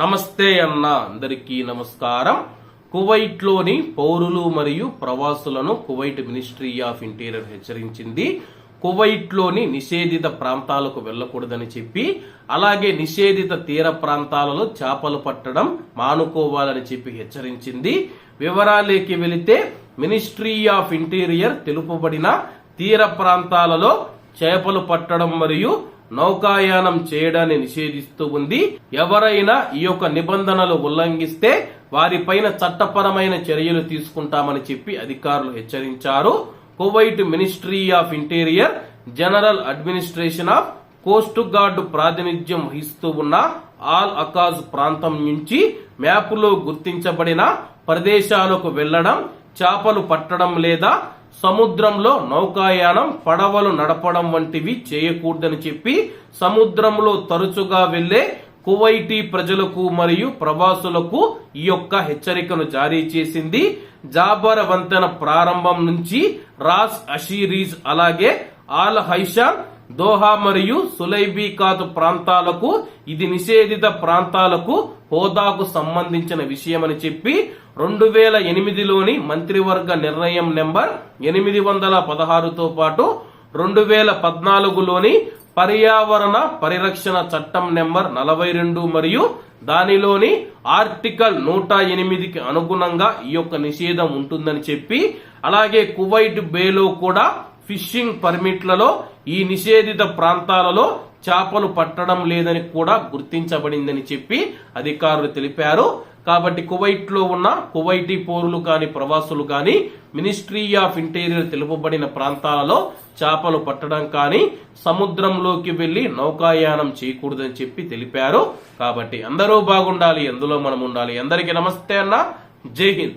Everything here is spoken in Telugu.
నమస్తే అన్న అందరికీ నమస్కారం. కువైట్లోని పౌరులు మరియు ప్రవాసులను కువైట్ మినిస్ట్రీ ఆఫ్ ఇంటీరియర్ హెచ్చరించింది. కువైట్లోని నిషేధిత ప్రాంతాలకు వెళ్ళకూడదని చెప్పి అలాగే నిషేధిత తీర ప్రాంతాలలో చేపలు పట్టడం మానుకోవాలని చెప్పి హెచ్చరించింది. వివరాలేకి వెళితే మినిస్ట్రీ ఆఫ్ ఇంటీరియర్ తెలుపబడిన తీర ప్రాంతాలలో చేపలు పట్టడం మరియు నౌకాయానం చేయడాన్ని నిషేధిస్తూ ఉంది. ఎవరైనా ఈ యొక్క నిబంధనలు ఉల్లంఘిస్తే వారిపైన చట్టపరమైన చర్యలు తీసుకుంటామని చెప్పి అధికారులు హెచ్చరించారు. Kuwait ministry of interior general administration of coast guard ప్రాతినిధ్యం వహిస్తూ ఉన్న ఆల్ అకాజ్ ప్రాంతం నుంచి మ్యాపులో గుర్తించబడిన ప్రదేశాలకు వెళ్ళడం చేపలు పట్టడం లేదా సముద్రంలో నౌకాయానం పడవలు నడపడం వంటివి చేయకూడదని చెప్పి సముద్రంలో తరచుగా వెళ్ళే కువైటీ ప్రజలకు మరియు ప్రవాసులకు ఈ యొక్క హెచ్చరికను జారీ చేసింది. జాబర్ వంతెన ప్రారంభం నుంచి రాస్ అషీరీజ్ అలాగే ఆల్ హైషాన్ దోహా మరియు సులైబీకాత్ ప్రాంతాలకు ఇది నిషేధిత ప్రాంతాలకు హోదాకు సంబంధించిన విషయమని చెప్పి రెండు వేల ఎనిమిదిలోని మంత్రివర్గ నిర్ణయం నెంబర్ ఎనిమిది వందల పదహారుతో పాటు రెండు వేల పద్నాలుగులోని పర్యావరణ పరిరక్షణ చట్టం నెంబర్ నలభై రెండు మరియు దానిలోని ఆర్టికల్ నూట ఎనిమిదికి అనుగుణంగా ఈ యొక్క నిషేధం ఉంటుందని చెప్పి అలాగే కువైట్ బేలో కూడా ఫిషింగ్ పర్మిట్లలో ఈ నిషేధిత ప్రాంతాలలో చేపలు పట్టడం లేదని కూడా గుర్తించబడిందని చెప్పి అధికారులు తెలిపారు. కాబట్టి కువైట్లో ఉన్న కువైటీ పౌరులు కాని ప్రవాసులు కాని మినిస్ట్రీ ఆఫ్ ఇంటీరియర్ తెలుపబడిన ప్రాంతాలలో చేపలు పట్టడం కానీ సముద్రంలోకి వెళ్ళి నౌకాయానం చేయకూడదని చెప్పి తెలిపారు. కాబట్టి అందరూ బాగుండాలి ఎందులో మనం ఉండాలి. అందరికీ నమస్తే అన్న. జై హింద్.